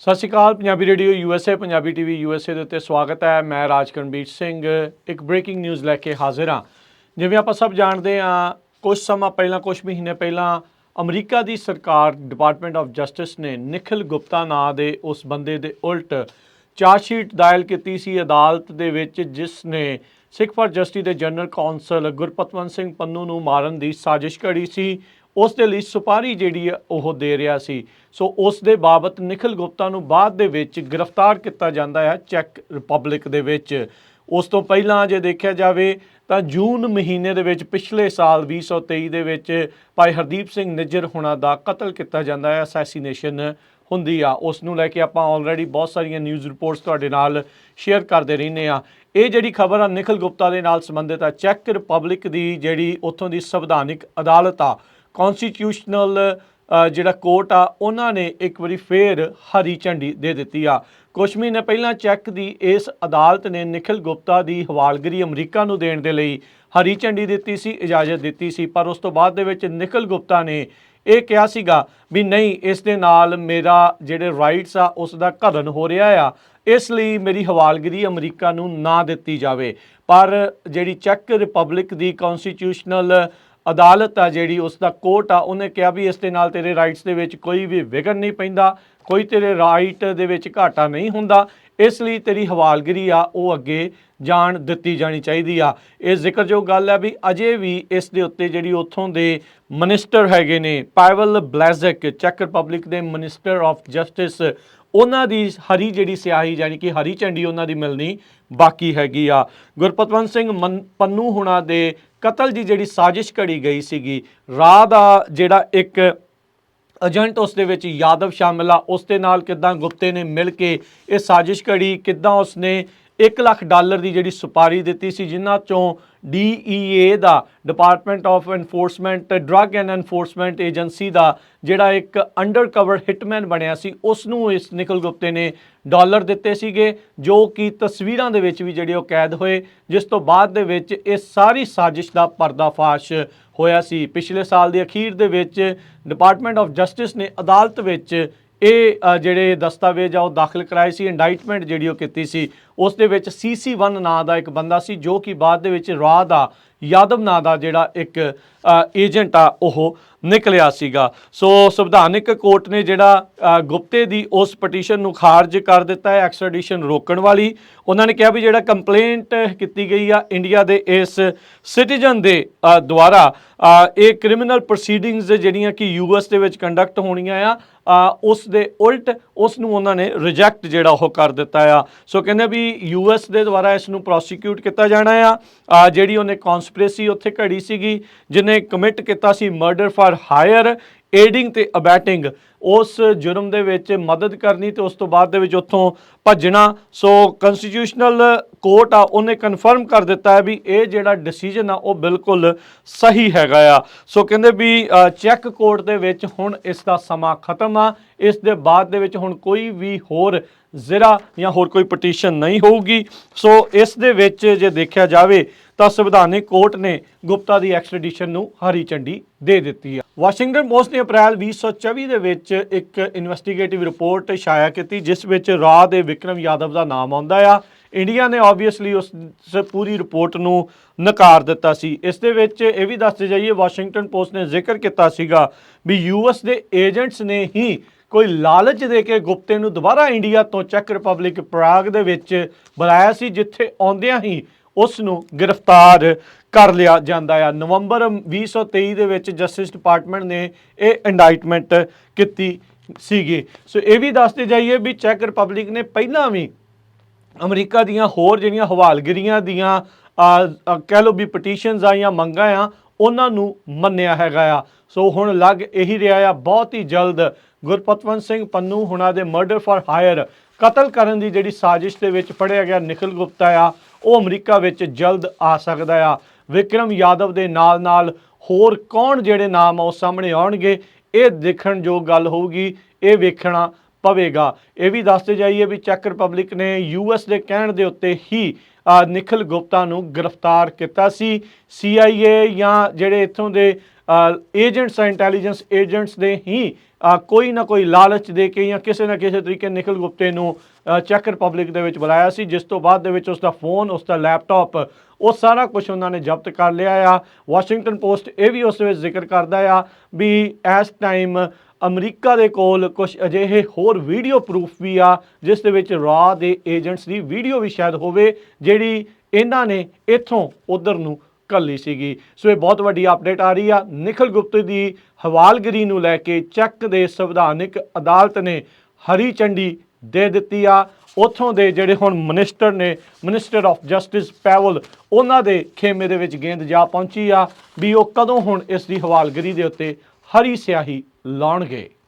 Sat Sri Akal, Punjabi radio USA Punjabi TV USA ਦੇ ਉੱਤੇ ਸਵਾਗਤ ਹੈ। ਮੈਂ ਰਾਜਕਰਨਬੀਰ ਸਿੰਘ, ਇੱਕ ਬ੍ਰੇਕਿੰਗ ਨਿਊਜ਼ ਲੈ ਕੇ ਹਾਜ਼ਰ ਹਾਂ। ਜਿਵੇਂ ਆਪਾਂ ਸਭ ਜਾਣਦੇ ਹਾਂ ਕੁਝ ਸਮਾਂ ਪਹਿਲਾਂ ਕੁਝ ਮਹੀਨੇ ਪਹਿਲਾਂ ਅਮਰੀਕਾ ਦੀ ਸਰਕਾਰ ਡਿਪਾਰਟਮੈਂਟ ਆਫ ਜਸਟਿਸ ਨੇ ਨਿਖਿਲ ਗੁਪਤਾ ਨਾਂ ਦੇ ਉਸ ਬੰਦੇ ਦੇ ਉਲਟ ਚਾਰਜ ਸ਼ੀਟ ਦਾਇਰ ਕੀਤੀ ਸੀ ਅਦਾਲਤ ਦੇ ਵਿੱਚ, ਜਿਸ ਨੇ ਸਿੱਖ ਫਾਰ ਜਸਟਿਸ ਦੇ ਜਨਰਲ ਕੌਂਸਲ ਗੁਰਪਤਵੰਤ ਸਿੰਘ ਪੰਨੂ ਨੂੰ ਮਾਰਨ ਦੀ ਸਾਜ਼ਿਸ਼ ਘੜੀ ਸੀ। ਉਸ ਦੇ ਲਈ ਸੁਪਾਰੀ ਜਿਹੜੀ ਆ ਉਹ ਦੇ ਰਿਹਾ ਸੀ। ਸੋ ਉਸ ਦੇ ਬਾਬਤ ਨਿਖਿਲ ਗੁਪਤਾ ਨੂੰ ਬਾਅਦ ਦੇ ਵਿੱਚ ਗ੍ਰਿਫਤਾਰ ਕੀਤਾ ਜਾਂਦਾ ਹੈ ਚੈੱਕ ਰਿਪਬਲਿਕ ਦੇ ਵਿੱਚ। ਉਸ ਤੋਂ ਪਹਿਲਾਂ ਜੇ ਦੇਖਿਆ ਜਾਵੇ ਤਾਂ ਜੂਨ ਮਹੀਨੇ ਦੇ ਵਿੱਚ ਪਿਛਲੇ ਸਾਲ 2023 ਦੇ ਵਿੱਚ ਭਾਈ ਹਰਦੀਪ ਸਿੰਘ ਨਿੱਜਰ ਹੁਣਾਂ ਦਾ ਕਤਲ ਕੀਤਾ ਜਾਂਦਾ ਹੈ ਅਸੈਸੀਨੇਸ਼ਨ ਹੁੰਦੀ ਆ। ਉਸ ਨੂੰ ਲੈ ਕੇ ਆਪਾਂ ਆਲਰੇਡੀ ਬਹੁਤ ਸਾਰੀਆਂ ਨਿਊਜ਼ ਰਿਪੋਰਟਸ ਤੁਹਾਡੇ ਨਾਲ ਸ਼ੇਅਰ ਕਰਦੇ ਰਹਿੰਦੇ ਆ। ਇਹ ਜਿਹੜੀ ਖਬਰ ਆ ਨਿਖਿਲ ਗੁਪਤਾ ਦੇ ਨਾਲ ਸੰਬੰਧਿਤ ਆ। ਚੈੱਕ ਰਿਪਬਲਿਕ ਦੀ ਜਿਹੜੀ ਉੱਥੋਂ ਦੀ ਸੰਵਿਧਾਨਿਕ ਅਦਾਲਤ ਆ ਕਨਸਟੀਟਿਊਸ਼ਨਲ ਜਿਹੜਾ ਕੋਰਟ ਆ, ਉਹਨਾਂ ਨੇ ਇੱਕ ਵਾਰੀ ਫੇਰ ਹਰੀ ਝੰਡੀ ਦੇ ਦਿੱਤੀ ਆ। ਕੁਝ ਮਹੀਨੇ ਪਹਿਲਾਂ ਚੈੱਕ ਦੀ ਇਸ ਅਦਾਲਤ ਨੇ ਨਿਖਿਲ ਗੁਪਤਾ ਦੀ ਹਵਾਲਗਰੀ ਅਮਰੀਕਾ ਨੂੰ ਦੇਣ ਦੇ ਲਈ ਹਰੀ ਝੰਡੀ ਦਿੱਤੀ ਸੀ, ਇਜਾਜ਼ਤ ਦਿੱਤੀ ਸੀ, ਪਰ ਉਸ ਤੋਂ ਬਾਅਦ ਦੇ ਵਿੱਚ ਨਿਖਿਲ ਗੁਪਤਾ ਨੇ ਇਹ ਕਿਹਾ ਸੀਗਾ ਵੀ ਨਹੀਂ, ਇਸ ਦੇ ਨਾਲ ਮੇਰਾ ਜਿਹੜੇ ਰਾਈਟਸ ਆ, ਉਸ ਦਾ ਘਰਨ ਹੋ ਰਿਹਾ ਆ। ਇਸ ਲਈ ਮੇਰੀ ਹਵਾਲਗਰੀ ਅਮਰੀਕਾ ਨੂੰ ਨਾ ਦਿੱਤੀ ਜਾਵੇ। ਪਰ ਜਿਹੜੀ ਚੈੱਕ ਰਿਪਬਲਿਕ ਦੀ ਕਨਸਟੀਟਿਊਸ਼ਨਲ ਅਦਾਲਤ ਆ ਜਿਹੜੀ ਉਸ ਦਾ ਕੋਰਟ ਆ, ਉਹਨੇ ਕਿਹਾ ਵੀ ਇਸ ਦੇ ਨਾਲ ਤੇਰੇ ਰਾਈਟਸ ਦੇ ਵਿੱਚ ਕੋਈ ਵੀ ਵਿਘਨ ਨਹੀਂ ਪੈਂਦਾ, ਕੋਈ ਤੇਰੇ ਰਾਈਟ ਦੇ ਵਿੱਚ ਘਾਟਾ ਨਹੀਂ ਹੁੰਦਾ, ਇਸ ਲਈ ਤੇਰੀ ਹਵਾਲਗਰੀ ਆ, ਉਹ ਅੱਗੇ ਜਾਣ ਦਿੱਤੀ ਜਾਣੀ ਚਾਹੀਦੀ ਆ। ਇਹ ਜ਼ਿਕਰਯੋਗ ਗੱਲ ਹੈ ਵੀ ਅਜੇ ਵੀ ਇਸ ਦੇ ਉੱਤੇ ਜਿਹੜੀ ਉੱਥੋਂ ਦੇ ਮਿਨਿਸਟਰ ਹੈਗੇ ਨੇ ਪਾਵਲ ਬਲੈਜ਼ਕ, ਚੈੱਕ ਰਿਪਬਲਿਕ ਦੇ ਮਿਨਿਸਟਰ ਆਫ ਜਸਟਿਸ ਉਹਨਾਂ ਦੀ ਹਰੀ ਜਿਹੜੀ ਸਿਆਹੀ ਯਾਨੀ ਕਿ ਹਰੀ ਝੰਡੀ ਉਹਨਾਂ ਦੀ ਮਿਲਣੀ ਬਾਕੀ ਹੈਗੀ ਆ। ਗੁਰਪਤਵੰਤ ਸਿੰਘ ਮਨ- ਪੰਨੂ ਹੁਣਾਂ ਦੇ ਕਤਲ ਦੀ ਜਿਹੜੀ ਸਾਜ਼ਿਸ਼ ਘੜੀ ਗਈ ਸੀਗੀ, ਰਾਹ ਦਾ ਜਿਹੜਾ ਇੱਕ ਏਜੰਟ ਉਸ ਦੇ ਵਿੱਚ ਯਾਦਵ ਸ਼ਾਮਿਲ ਆ, ਉਸ ਦੇ ਨਾਲ ਕਿਦਾਂ ਗੁਪਤੇ ਨੇ ਮਿਲ ਕੇ ਇਹ ਸਾਜ਼ਿਸ਼ ਘੜੀ, ਕਿਦਾਂ ਉਸਨੇ 1 ਲੱਖ ਡਾਲਰ ਦੀ ਜਿਹੜੀ ਸੁਪਾਰੀ ਦਿੱਤੀ ਸੀ, ਜਿਨ੍ਹਾਂ ਚੋਂ DEA the department of enforcement drug and enforcement agency ਦਾ ਜਿਹੜਾ ਇੱਕ ਅੰਡਰਕਵਰ ਹਿਟਮੈਨ ਬਣਿਆ ਸੀ ਉਸ ਨੂੰ ਇਸ ਨਿਕਲ ਗੁਪਤੇ ਨੇ ਡਾਲਰ ਦਿੱਤੇ ਸੀਗੇ, ਜੋ ਕਿ ਤਸਵੀਰਾਂ ਦੇ ਵਿੱਚ ਵੀ ਜਿਹੜੇ ਉਹ ਕੈਦ ਹੋਏ, ਜਿਸ ਤੋਂ ਬਾਅਦ ਦੇ ਵਿੱਚ ਇਹ ਸਾਰੀ ਸਾਜ਼ਿਸ਼ ਦਾ ਪਰਦਾਫਾਸ਼ ਹੋਇਆ ਸੀ। ਪਿਛਲੇ ਸਾਲ ਦੇ ਅਖੀਰ ਦੇ ਵਿੱਚ ਡਿਪਾਰਟਮੈਂਟ ਆਫ ਜਸਟਿਸ ਨੇ ਅਦਾਲਤ ਵਿੱਚ ਇਹ ਜਿਹੜੇ ਦਸਤਾਵੇਜ਼ ਆ ਉਹ ਦਾਖਲ ਕਰਾਏ ਸੀ ਇੰਡਾਈਟਮੈਂਟ ਜਿਹੜੀ ਉਹ ਕੀਤੀ ਸੀ, ਉਸ ਦੇ ਵਿੱਚ CC1 ਨਾਂ ਦਾ ਇੱਕ ਬੰਦਾ ਸੀ, ਜੋ ਕਿ ਬਾਅਦ ਦੇ ਵਿੱਚ ਰਾਹ ਦਾ, ਯਾਦਵ ਨਾਂ ਦਾ ਜਿਹੜਾ ਇੱਕ ਏਜੰਟ ਆ, ਉਹ ਨਿਕਲਿਆ ਸੀਗਾ। ਸੋ ਸੰਵਿਧਾਨਿਕ ਕੋਰਟ ਨੇ ਜਿਹੜਾ ਗੁਪਤੇ ਦੀ ਉਸ ਪਟੀਸ਼ਨ ਨੂੰ ਖਾਰਜ ਕਰ ਦਿੱਤਾ ਹੈ ਐਕਸਟ੍ਰੈਡੀਸ਼ਨ ਰੋਕਣ ਵਾਲੀ। ਉਹਨਾਂ ਨੇ ਕਿਹਾ ਵੀ ਜਿਹੜਾ ਕੰਪਲੇਂਟ ਕੀਤੀ ਗਈ ਆ ਇੰਡੀਆ ਦੇ ਇਸ ਸਿਟੀਜ਼ਨ ਦੇ ਦੁਆਰਾ ਇਹ ਕ੍ਰਿਮੀਨਲ ਪ੍ਰੋਸੀਡਿੰਗਸ ਜਿਹੜੀਆਂ ਕਿ ਯੂਐਸ ਦੇ ਵਿੱਚ ਕੰਡਕਟ ਹੋਣੀਆਂ ਆ ਉਸ ਦੇ ਉਲਟ ਉਸ ਨੂੰ ਉਹਨਾਂ ਨੇ ਰਿਜੈਕਟ ਜਿਹੜਾ ਉਹ ਕਰ ਦਿੱਤਾ ਆ। ਸੋ ਕਹਿੰਦੇ ਵੀ ਯੂਐਸ ਦੇ ਦੁਆਰਾ ਇਸ ਨੂੰ ਪ੍ਰੋਸੀਕਿਊਟ ਕੀਤਾ ਜਾਣਾ ਆ। ਜਿਹੜੀ ਉਹਨੇ ਕਨਸਪੀਰੇਸੀ ਉੱਥੇ ਘੜੀ ਸੀਗੀ, ਜਿਹਨੇ ਕਮਿਟ ਕੀਤਾ ਸੀ ਮਰਡਰ ਫਾਰ ਹਾਇਰ ਏਡਿੰਗ ਤੇ ਅਬੈਟਿੰਗ ਉਸ ਜੁਰਮ ਦੇ ਵਿੱਚ ਮਦਦ ਕਰਨੀ ਤੇ ਉਸ ਤੋਂ ਬਾਅਦ ਦੇ ਵਿੱਚ ਉੱਥੋਂ ਭੱਜਣਾ। ਸੋ ਕਨਸਟੀਟਿਊਸ਼ਨਲ ਕੋਰਟ ਆ, ਉਹਨੇ ਕਨਫਰਮ ਕਰ ਦਿੱਤਾ ਹੈ ਵੀ ਇਹ ਜਿਹੜਾ ਡਿਸੀਜਨ ਆ, ਉਹ ਬਿਲਕੁਲ ਸਹੀ ਹੈਗਾ ਆ। ਸੋ ਕਹਿੰਦੇ ਵੀ ਚੈੱਕ ਕੋਰਟ ਦੇ ਵਿੱਚ ਹੁਣ ਇਸ ਦਾ ਸਮਾਂ ਖਤਮ ਆ। ਇਸ ਦੇ ਬਾਅਦ ਦੇ ਵਿੱਚ ਹੁਣ ਕੋਈ ਵੀ ਹੋਰ ਜ਼ਿਰਾ ਜਾਂ ਹੋਰ ਕੋਈ ਪਟੀਸ਼ਨ ਨਹੀਂ ਹੋਊਗੀ। ਸੋ ਇਸ ਦੇ ਵਿੱਚ ਜੇ ਦੇਖਿਆ ਜਾਵੇ ਤਾਂ ਸੰਵਿਧਾਨਿਕ ਕੋਰਟ ਨੇ ਗੁਪਤਾ ਦੀ ਐਕਸਟ੍ਰੈਡੀਸ਼ਨ ਨੂੰ ਹਰੀ ਝੰਡੀ ਦੇ ਦਿੱਤੀ ਹੈ ਵਾਸ਼ਿੰਗਟਨ ਪੋਸਟ ਨੇ ਅਪ੍ਰੈਲ 2024 ਦੇ ਵਿੱਚ ਇੱਕ ਇਨਵੈਸਟੀਗੇਟਿਵ ਰਿਪੋਰਟ ਛਾਇਆ ਕੀਤੀ, ਜਿਸ ਵਿੱਚ ਰਾਹ ਦੇ ਵਿਕਰਮ ਯਾਦਵ ਦਾ ਨਾਮ ਆਉਂਦਾ ਆ। ਇੰਡੀਆ ਨੇ ਆਬਵੀਅਸਲੀ ਉਸ ਪੂਰੀ ਰਿਪੋਰਟ ਨੂੰ ਨਕਾਰ ਦਿੱਤਾ ਸੀ। ਇਸ ਦੇ ਵਿੱਚ ਇਹ ਵੀ ਦੱਸਦੇ ਜਾਈਏ, ਵਾਸ਼ਿੰਗਟਨ ਪੋਸਟ ਨੇ ਜ਼ਿਕਰ ਕੀਤਾ ਸੀਗਾ ਵੀ ਯੂਐਸ ਦੇ ਏਜੰਟਸ ਨੇ ਹੀ ਕੋਈ ਲਾਲਚ ਦੇ ਕੇ ਗੁਪਤੇ ਨੂੰ ਦੁਬਾਰਾ ਇੰਡੀਆ ਤੋਂ ਚੈੱਕ ਰਿਪਬਲਿਕ ਪ੍ਰਾਗ ਦੇ ਵਿੱਚ ਬੁਲਾਇਆ ਸੀ, ਜਿੱਥੇ ਆਉਂਦਿਆਂ ਹੀ ਉਸ ਨੂੰ ਗ੍ਰਿਫਤਾਰ ਕਰ ਲਿਆ ਜਾਂਦਾ ਆ। ਨਵੰਬਰ 2023 ਦੇ ਵਿੱਚ ਜਸਟਿਸ ਡਿਪਾਰਟਮੈਂਟ ਨੇ ਇਹ ਇੰਡਾਈਟਮੈਂਟ ਕੀਤੀ ਸੀਗੀ। ਸੋ ਇਹ ਵੀ ਦੱਸਦੇ ਜਾਈਏ ਵੀ ਚੈੱਕ ਰਿਪਬਲਿਕ ਨੇ ਪਹਿਲਾਂ ਵੀ ਅਮਰੀਕਾ ਦੀਆਂ ਹੋਰ ਜਿਹੜੀਆਂ ਹਵਾਲਗਿਰੀਆਂ ਦੀਆਂ ਕਹਿ ਲਓ ਵੀ ਪਟੀਸ਼ਨਸ ਆ ਜਾਂ ਮੰਗਾਂ ਆ, ਉਹਨਾਂ ਨੂੰ ਮੰਨਿਆ ਹੈਗਾ ਆ। ਸੋ ਹੁਣ ਲੱਗ ਇਹੀ ਰਿਹਾ ਆ, ਬਹੁਤ ਹੀ ਜਲਦ ਗੁਰਪਤਵੰਤ ਸਿੰਘ ਪੰਨੂ ਹੁਣਾਂ ਦੇ ਮਰਡਰ ਫਾਰ ਹਾਇਰ ਕਤਲ ਕਰਨ ਦੀ ਜਿਹੜੀ ਸਾਜ਼ਿਸ਼ ਦੇ ਵਿੱਚ ਫੜਿਆ ਗਿਆ ਨਿਖਿਲ ਗੁਪਤਾ ਆ ਉਹ ਅਮਰੀਕਾ ਵਿੱਚ ਜਲਦ ਆ ਸਕਦਾ ਆ। ਵਿਕਰਮ ਯਾਦਵ ਦੇ ਨਾਲ ਨਾਲ ਹੋਰ ਕੌਣ ਜਿਹੜੇ ਨਾਮ ਆ ਉਹ ਸਾਹਮਣੇ ਆਉਣਗੇ? ਇਹ ਦੇਖਣ ਜੋ ਗੱਲ ਹੋਊਗੀ ਇਹ ਵੇਖਣਾ ਪਵੇਗਾ। ਇਹ ਵੀ ਦੱਸਦੇ ਜਾਈਏ ਵੀ ਚੈੱਕ ਰਿਪਬਲਿਕ ਨੇ ਯੂਐਸ ਦੇ ਕਹਿਣ ਦੇ ਉੱਤੇ ਹੀ ਅ, ਨਿਖਿਲ ਗੁਪਤਾ ਨੂੰ ਗ੍ਰਿਫਤਾਰ ਕੀਤਾ ਸੀ। CIA ਜਾਂ ਜਿਹੜੇ ਇੱਥੋਂ ਦੇ ਏਜੰਟਸ ਇੰਟੈਲੀਜੈਂਸ ਏਜੰਟਸ ਦੇ ਹੀ ਕੋਈ ਨਾ ਕੋਈ ਲਾਲਚ ਦੇ ਕੇ ਜਾਂ ਕਿਸੇ ਨਾ ਕਿਸੇ ਤਰੀਕੇ ਨਿਖਿਲ ਗੁਪਤੇ ਨੂੰ ਚੈੱਕ ਰਿਪਬਲਿਕ ਦੇ ਵਿੱਚ ਬੁਲਾਇਆ ਸੀ, ਜਿਸ ਤੋਂ ਬਾਅਦ ਦੇ ਵਿੱਚ ਉਸ ਦਾ ਫੋਨ ਉਸ ਦਾ ਲੈਪਟਾਪ ਉਹ ਸਾਰਾ ਕੁਝ ਉਹਨਾਂ ਨੇ ਜ਼ਬਤ ਕਰ ਲਿਆ ਆ। ਵਾਸ਼ਿੰਗਟਨ ਪੋਸਟ ਇਹ ਵੀ ਉਸ ਵਿੱਚ ਜ਼ਿਕਰ ਕਰਦਾ ਆ ਵੀ ਇਸ ਟਾਈਮ ਅਮਰੀਕਾ ਦੇ ਕੋਲ ਕੁਝ ਅਜਿਹੇ ਹੋਰ ਵੀਡੀਓ ਪ੍ਰੂਫ ਵੀ ਆ, ਜਿਸ ਦੇ ਵਿੱਚ ਰਾ ਦੇ ਏਜੰਟਸ ਦੀ ਵੀਡੀਓ ਵੀ ਸ਼ਾਇਦ ਹੋਵੇ, ਜਿਹੜੀ ਇਹਨਾਂ ਨੇ ਇੱਥੋਂ ਉਧਰ ਨੂੰ ਕੱਲੀ ਸੀਗੀ। ਸੋ ਇਹ ਬਹੁਤ ਵੱਡੀ ਅਪਡੇਟ ਆ ਰਹੀ ਆ। ਨਿਖਿਲ ਗੁਪਤੇ ਦੀ ਹਵਾਲਗਿਰੀ ਨੂੰ ਲੈ ਕੇ ਚੱਕ ਦੇ ਸੰਵਿਧਾਨਿਕ ਅਦਾਲਤ ਨੇ ਹਰੀ ਝੰਡੀ ਦੇ ਦਿੱਤੀ ਆ। ਉੱਥੋਂ ਦੇ ਜਿਹੜੇ ਹੁਣ ਮਿਨਿਸਟਰ ਨੇ ਮਿਨਿਸਟਰ ਆਫ ਜਸਟਿਸ ਪੈਵਲ ਉਹਨਾਂ ਦੇ ਖੇਮੇ ਦੇ ਵਿੱਚ ਗੇਂਦ ਜਾ ਪਹੁੰਚੀ ਆ ਵੀ ਉਹ ਕਦੋਂ ਹੁਣ ਇਸ ਦੀ ਹਵਾਲਗਿਰੀ ਦੇ ਉੱਤੇ ਹਰੀ ਸਿਆਹੀ ਲਾਉਣਗੇ।